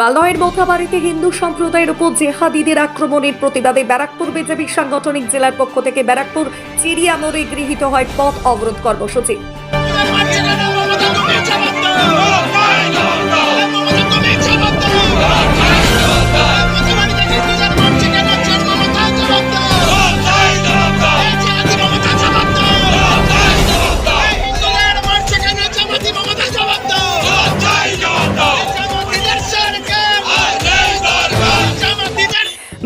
মালদহের মোথাবাড়িতে হিন্দু সম্প্রদায়ের উপর জেহাদিদের আক্রমণের প্রতিবাদে ব্যারাকপুর বিজেপি সাংগঠনিক জেলার পক্ষ থেকে ব্যারাকপুর চিড়িয়ামোড়ে গৃহীত হয় পথ অবরোধ কর্মসূচি।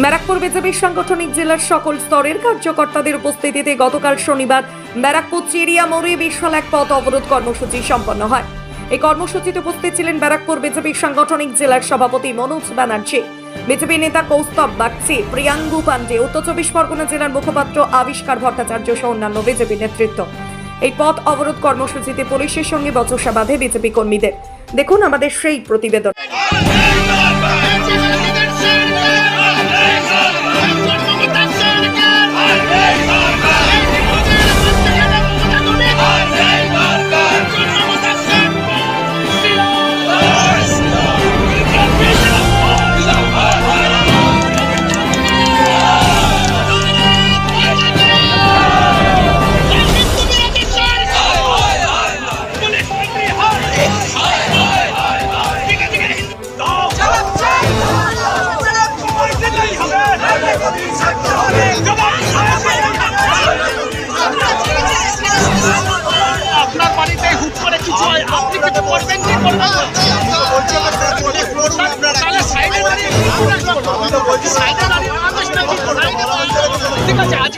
ব্যারাকপুর বিজেপির সাংগঠনিক জেলার সকল স্তরের কার্যকর্তাদের উপস্থিতিতে গতকাল শনিবার ব্যারাকপুর চিড়িয়া মোড়ে বিশাল এক পথ অবরোধ কর্মসূচি সম্পন্ন হয়। এই কর্মসূচিতে উপস্থিত ছিলেন ব্যারাকপুর বিজেপির সাংগঠনিক জেলার সভাপতি মনোজ ব্যানার্জি, বিজেপি নেতা কৌস্তব বাগচি, প্রিয়াঙ্গু পান্ডে, উত্তর চব্বিশ পরগনা জেলার মুখপাত্র আবিষ্কার ভট্টাচার্য সহ অন্যান্য বিজেপি নেতৃত্ব। এই পথ অবরোধ কর্মসূচিতে পুলিশের সঙ্গে বচসা বাঁধে বিজেপি কর্মীদের। দেখুন আমাদের সেই প্রতিবেদন।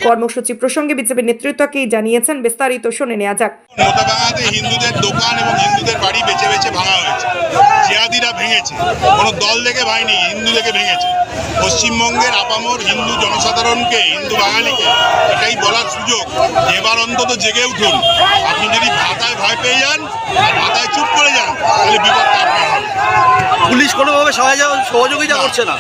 কর্মসূচি প্রসঙ্গে বিজেপি নেতৃত্বকেই জানিয়েছেন বিস্তারিত শুনে নেওয়া যাক। হিন্দুদের দোকান এবং হিন্দুদের বাড়ি বেছে বেছে ভাঙা হয়েছে। জিহাদিরা ভেঙেছে। কোনো দল থেকে ভাঙেনি হিন্দু থেকে ভেঙেছে। পশ্চিমবঙ্গের আপামর হিন্দু জনসাধারণকে হিন্দু বাঙালিকে এটাই বলার সুযোগ এবার অন্তত জেগে উঠুন। আপনি যদি ভাতায় ভয় পেয়ে যান আর ভাতায় চুপ করে যান তাহলে বিপদটা আপনার হবে? পুলিশ কোনোভাবে সহযোগিতা সহযোগিতা করছে না?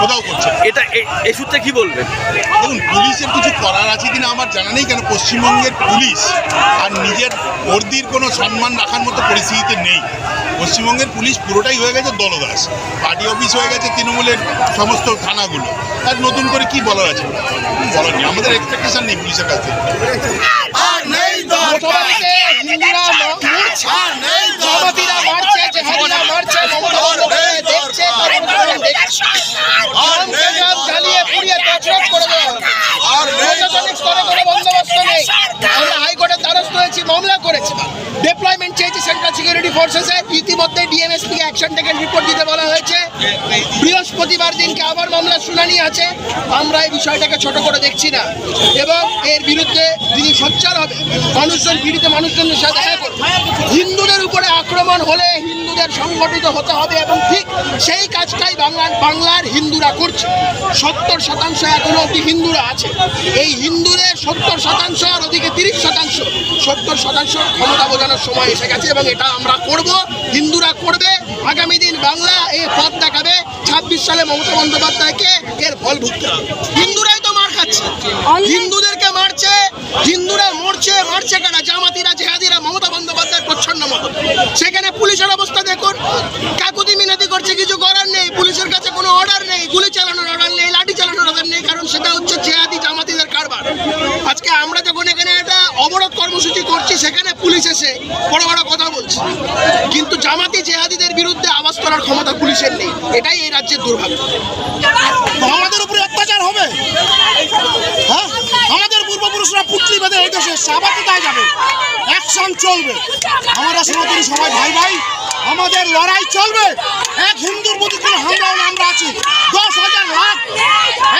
কোথাও করছে এটা এই সূত্রে কি বলবেন? দেখুন পুলিশের কিছু করার আছে কিনা আমার জানা নেই কেন পশ্চিমবঙ্গের পুলিশ আর নিজের বর্দির কোনো সম্মান রাখার মতো পরিস্থিতিতে নেই। পশ্চিমবঙ্গের পুলিশ পুরোটাই হয়ে গেছে দলদাস। পার্টি অফিস হয়ে গেছে তৃণমূলের সমস্ত থানাগুলো। আর নতুন করে কি বলার আছে? বলার নেই। আমাদের এক্সপেকটেশন নেই পুলিশের কাছ থেকে মোটামুটি হিন্দুরা মরছে জামাতিরা মারছে জেহাদিরা মারছে মমতা বন্দ্যোপাধ্যায় দেখছে কর্মকর্তারা দেখছে গ্রামকে গ্রাম জ্বালিয়ে পুড়িয়ে তছরছ করে দেওয়া হলো। প্রশাসনিক স্তরে কোনো বন্দোবস্ত নেই আমরা হাইকোর্টের দ্বারস্থ মামলা করেছে ডিপ্লয়মেন্ট চেয়েছি সেন্ট্রাল সিকিউরিটি ফোর্সেসে ইতিমধ্যে ডিএমএসপি কে অ্যাকশন টেকেন রিপোর্ট দিতে বলা হয়েছে। বৃহস্পতিবার দিনকে আবার মামলা শুনানি আছে। আমরা এই বিষয়টাকে ছোট করে দেখছি না। এবং এর বিরুদ্ধে যিনি সচ্চার হবে, মানুষজন, পীড়িত মানুষজনের সাথে হিন্দুদের উপরে আক্রমণ হলে হিন্দুদের সংগঠিত হতে হবে এবং ঠিক সেই কাজটাই বাংলার বাংলার হিন্দুরা করছে। সত্তর শতাংশ এখনও অব্দি হিন্দুরা আছে। এই হিন্দুদের সত্তর শতাংশ আর ওদিকে তিরিশ শতাংশ সত্তর শতাংশ ক্ষমতা বোঝানোর সময় এসে গেছে এবং এটা আমরা করব হিন্দুরা করবে। আগামী দিন বাংলা এই পথ দেখাবে। ছাব্বিশ সালে মমতা বন্দ্যোপাধ্যায়কে এর ফল ভুগতে হবে। হিন্দুরাই তো মার খাচ্ছে। হিন্দুদেরকে মারছে হিন্দুরা মরছে মারছে কেনা? জামাতিরা জেহাদিরা মমতা সেখানে পুলিশের অবস্থা দেখুন। কাকুতি মিনতি করছে, কিছু করার নেই। পুলিশের কাছে কোনো অর্ডার নেই। গুলি চালানোর অর্ডার নেই, লাঠি চালানোর অর্ডার নেই, কারণ সেটা হচ্ছে জেহাদি জামাতিদের কারবার। আজকে আমরা যখন এখানে একটা অবরোধ কর্মসূচি করছি, সেখানে পুলিশ এসে বড় বড় কথা বলছে। কিন্তু জামাতি জেহাদিদের বিরুদ্ধে আওয়াজ তোলার ক্ষমতা পুলিশের নেই। এটাই এই রাজ্যের দুর্ভাগ্য আমাদের উপরে অত্যাচার হবে হ্যাঁ পূর্বপুরুষরা পুটলি বেঁধে এই দেশে সাবাতিতায় যাবে। অ্যাকশন চলবে। আমরা সনাতনী সবাই ভাই ভাই আমাদের লড়াই চলবে। এক হিন্দুর প্রতি কোনো হামলা হলে আমরা আছি। দশ হাজার লাখ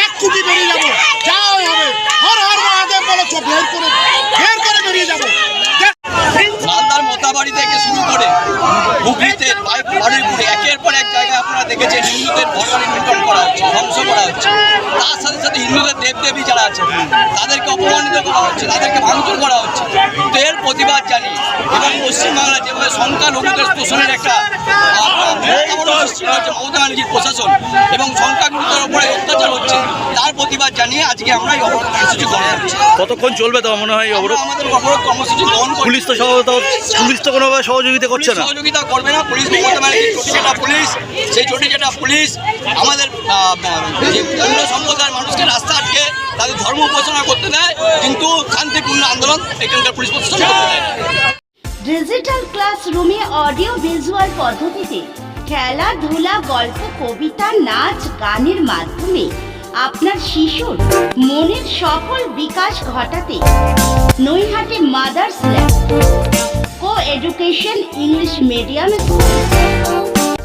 এক কোটি বেরিয়ে যাব। যা হবে। হর হর মহাদেব বলে বের করে বের করে বেরিয়ে যাব। মালদার মোতাবাড়ি থেকে শুরু করে হুগলিতে বাড়িপুরে দেখেছেন হিন্দুদের ভগবান লুণ্ঠন করা হচ্ছে ধ্বংস করা হচ্ছে তার সাথে সাথে হিন্দুদের দেবদেবী যারা আছে তাদেরকে অপমানিত করা হচ্ছে তাদেরকে ভাঙচুর করা হচ্ছে। তো এর প্রতিবাদ জানি এবং পশ্চিমবাংলা যেভাবে সংখ্যালঘুদের শোষণের একটা সৃষ্টি হচ্ছে মমতা ব্যানার্জির প্রশাসন এবং সংখ্যাগুরুদের উপরে অত্যাচার হচ্ছে তার প্রতিবাদ জানিয়ে আজকে আমরা এই অবরোধ কর্মসূচি গ্রহণ করছি। কতক্ষণ চলবে তো মনে হয় অবরোধ? আমাদের অবরোধ কর্মসূচি গ্রহণ পুলিশ তো সহযোগিতা পুলিশ তো কোনোভাবে সহযোগিতা করছে না। সহযোগিতা করবে না পুলিশ মমতা ব্যানার্জির পুলিশ সেই চটি চাটা পুলিশ, আমাদের যে অন্য সম্প্রদায়ের মানুষকে রাস্তা আটকে তাদের ধর্ম উপাসনা করতে দেয়, কিন্তু শান্তিপূর্ণ আন্দোলন এখানকার পুলিশ প্রশাসন করতে দেয়। ডিজিটাল ক্লাসরুমে অডিও ভিজুয়াল পদ্ধতিতে খেলাধুলা গল্প, কবিতা, নাচ, গানের মাধ্যমে আপনার শিশুর মনের সফল বিকাশ ঘটাতে নৈহাটে mothers lab co education English medium school